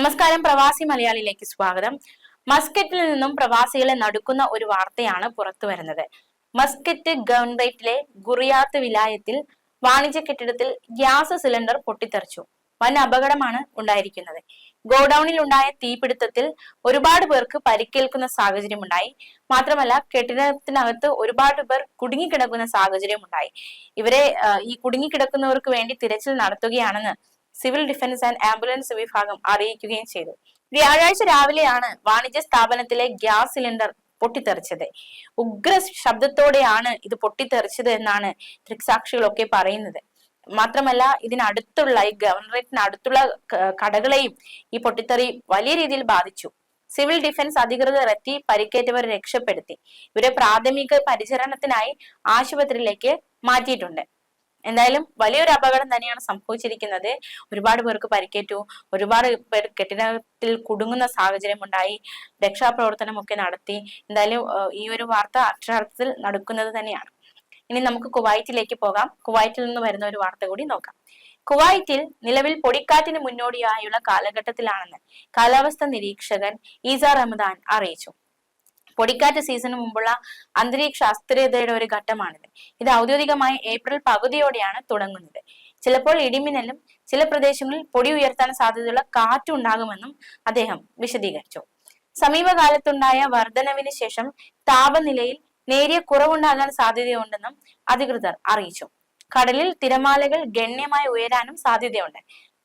നമസ്കാരം പ്രവാസി മലയാളിയിലേക്ക് സ്വാഗതം. മസ്കറ്റിൽ നിന്നും പ്രവാസികളെ നടുക്കുന്ന ഒരു വാർത്തയാണ് പുറത്തു വരുന്നത്. മസ്കറ്റ് ഗവൺറേറ്റിലെ ഗുറിയാത്ത് വിലായത്തിൽ വാണിജ്യ കെട്ടിടത്തിൽ ഗ്യാസ് സിലിണ്ടർ പൊട്ടിത്തെറിച്ചു. വൻ അപകടമാണ് ഉണ്ടായിരിക്കുന്നത്. ഗോഡൌണിൽ ഉണ്ടായ തീപിടുത്തത്തിൽ ഒരുപാട് പേർക്ക് പരിക്കേൽക്കുന്ന സാഹചര്യമുണ്ടായി. മാത്രമല്ല കെട്ടിടത്തിനകത്ത് ഒരുപാട് പേർ കുടുങ്ങിക്കിടക്കുന്ന സാഹചര്യം ഉണ്ടായി ഇവരെ ഈ കുടുങ്ങിക്കിടക്കുന്നവർക്ക് വേണ്ടി തിരച്ചിൽ നടത്തുകയാണെന്ന് സിവിൽ ഡിഫൻസ് ആൻഡ് ആംബുലൻസ് വിഭാഗം അറിയിക്കുകയും ചെയ്തു. വ്യാഴാഴ്ച രാവിലെയാണ് വാണിജ്യ സ്ഥാപനത്തിലെ ഗ്യാസ് സിലിണ്ടർ പൊട്ടിത്തെറിച്ചത്. ഉഗ്ര ശബ്ദത്തോടെയാണ് ഇത് പൊട്ടിത്തെറിച്ചത് എന്നാണ് ദൃക്സാക്ഷികളൊക്കെ പറയുന്നത്. മാത്രമല്ല ഇതിനടുത്തുള്ള ഈ ഗവർണറേറ്റിന് അടുത്തുള്ള ക- കടകളെയും ഈ പൊട്ടിത്തെറി വലിയ രീതിയിൽ ബാധിച്ചു. സിവിൽ ഡിഫൻസ് അധികൃതർ എത്തി പരിക്കേറ്റവരെ രക്ഷപ്പെടുത്തി. ഇവരെ പ്രാഥമിക പരിചരണത്തിനായി ആശുപത്രിയിലേക്ക് മാറ്റിയിട്ടുണ്ട്. എന്തായാലും വലിയൊരു അപകടം തന്നെയാണ് സംഭവിച്ചിരിക്കുന്നത്. ഒരുപാട് പേർക്ക് പരിക്കേറ്റു. ഒരുപാട് പേർ കെട്ടിടത്തിൽ കുടുങ്ങുന്ന സാഹചര്യം ഉണ്ടായി. രക്ഷാപ്രവർത്തനം ഒക്കെ നടത്തി. എന്തായാലും ഈ ഒരു വാർത്ത അക്ഷരാർത്ഥത്തിൽ നടക്കുന്നത് തന്നെയാണ്. ഇനി നമുക്ക് കുവൈറ്റിലേക്ക് പോകാം. കുവൈറ്റിൽ നിന്ന് വരുന്ന ഒരു വാർത്ത കൂടി നോക്കാം. കുവൈറ്റിൽ നിലവിൽ പൊടിക്കാറ്റിന് മുന്നോടിയായുള്ള കാലഘട്ടത്തിലാണെന്ന് കാലാവസ്ഥ നിരീക്ഷകൻ ഈസ റമദാൻ അറിയിച്ചു. പൊടിക്കാറ്റ് സീസണിന് മുമ്പുള്ള അന്തരീക്ഷ അസ്ഥിരതയുടെ ഒരു ഘട്ടമാണിത്. ഇത് ഔദ്യോഗികമായി ഏപ്രിൽ പകുതിയോടെയാണ് തുടങ്ങുന്നത്. ചിലപ്പോൾ ഇടിമിന്നലും ചില പ്രദേശങ്ങളിൽ പൊടി ഉയർത്താൻ സാധ്യതയുള്ള കാറ്റുണ്ടാകുമെന്നും അദ്ദേഹം വിശദീകരിച്ചു. സമീപകാലത്തുണ്ടായ വർധനവിന് ശേഷം താപനിലയിൽ നേരിയ കുറവുണ്ടാകാൻ സാധ്യതയുണ്ടെന്നും അധികൃതർ അറിയിച്ചു. കടലിൽ തിരമാലകൾ ഗണ്യമായി ഉയരാനും സാധ്യതയുണ്ട്.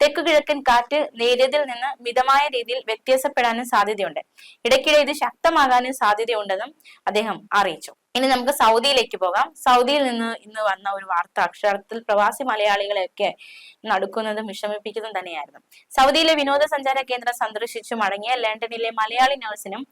തെക്കു കിഴക്കൻ കാറ്റ് നേരിയതിൽ നിന്ന് മിതമായ രീതിയിൽ വ്യത്യാസപ്പെടാനും സാധ്യതയുണ്ട്. ഇടയ്ക്കിടെ ഇത് ശക്തമാകാനും സാധ്യതയുണ്ടെന്നും അദ്ദേഹം അറിയിച്ചു. ഇനി നമുക്ക് സൗദിയിലേക്ക് പോകാം. സൗദിയിൽ നിന്ന് ഇന്ന് വന്ന ഒരു വാർത്ത അക്ഷരത്തിൽ പ്രവാസി മലയാളികളെയൊക്കെ നടുക്കുന്നതും വിഷമിപ്പിക്കുന്നതും തന്നെയായിരുന്നു. സൗദിയിലെ വിനോദസഞ്ചാര കേന്ദ്രം സന്ദർശിച്ചു മടങ്ങിയ ലണ്ടനിലെ മലയാളി നഴ്സിനും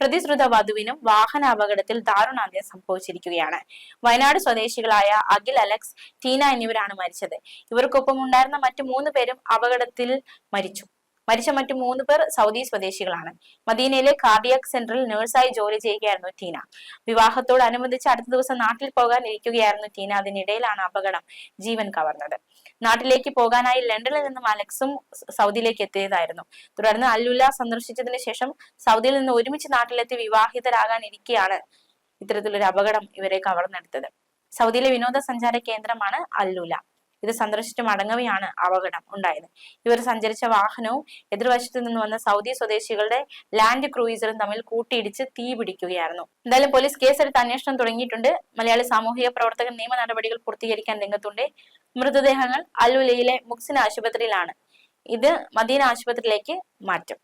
പ്രതിശ്രുത വധുവിനും വാഹന അപകടത്തിൽ ദാരുണാന്ത്യം സംഭവിച്ചിരിക്കുകയാണ്. വയനാട് സ്വദേശികളായ അഖിൽ അലക്സ് ടീന എന്നിവരാണ് മരിച്ചത്. ഇവർക്കൊപ്പം ഉണ്ടായിരുന്ന മറ്റു മൂന്ന് പേരും അപകടത്തിൽ മരിച്ചു. മരിച്ച മറ്റു മൂന്ന് പേർ സൗദി സ്വദേശികളാണ്. മദീനയിലെ കാർഡിയാക് സെന്ററിൽ നഴ്സായി ജോലി ചെയ്യുകയായിരുന്നു ടീന. വിവാഹത്തോടനുബന്ധിച്ച് അടുത്ത ദിവസം നാട്ടിൽ പോകാൻ ഇരിക്കുകയായിരുന്നു ടീന. അതിനിടയിലാണ് അപകടം ജീവൻ കവർന്നത്. നാട്ടിലേക്ക് പോകാനായി ലണ്ടനിൽ നിന്നും അലക്സും സൗദിയിലേക്ക് എത്തിയതായിരുന്നു. തുടർന്ന് അല്ലുല സന്ദർശിച്ചതിന് ശേഷം സൗദിയിൽ നിന്ന് ഒരുമിച്ച് നാട്ടിലെത്തി വിവാഹിതരാകാൻ ഇരിക്കെയാണ് ഇത്തരത്തിലൊരു അപകടം ഇവരെ കവർന്നെടുത്തത്. സൗദിയിലെ വിനോദസഞ്ചാര കേന്ദ്രമാണ് അല്ലുല ഇത് സന്ദർശിച്ച് മടങ്ങവെയാണ് അപകടം ഉണ്ടായത്. ഇവർ സഞ്ചരിച്ച വാഹനവും എതിർവശത്ത് നിന്ന് വന്ന സൗദി സ്വദേശികളുടെ ലാൻഡ് ക്രൂയിസറും തമ്മിൽ കൂട്ടിയിടിച്ച് തീ പിടിക്കുകയായിരുന്നു. എന്തായാലും പോലീസ് കേസെടുത്ത് അന്വേഷണം തുടങ്ങിയിട്ടുണ്ട്. മലയാളി സാമൂഹിക പ്രവർത്തകൻ നിയമ നടപടികൾ പൂർത്തീകരിക്കാൻ രംഗത്തുണ്ട്. മൃതദേഹങ്ങൾ അൽവലയിലെ മുക്സിൻ ആശുപത്രിയിലാണ്. ഇത് മദീന ആശുപത്രിയിലേക്ക് മാറ്റും.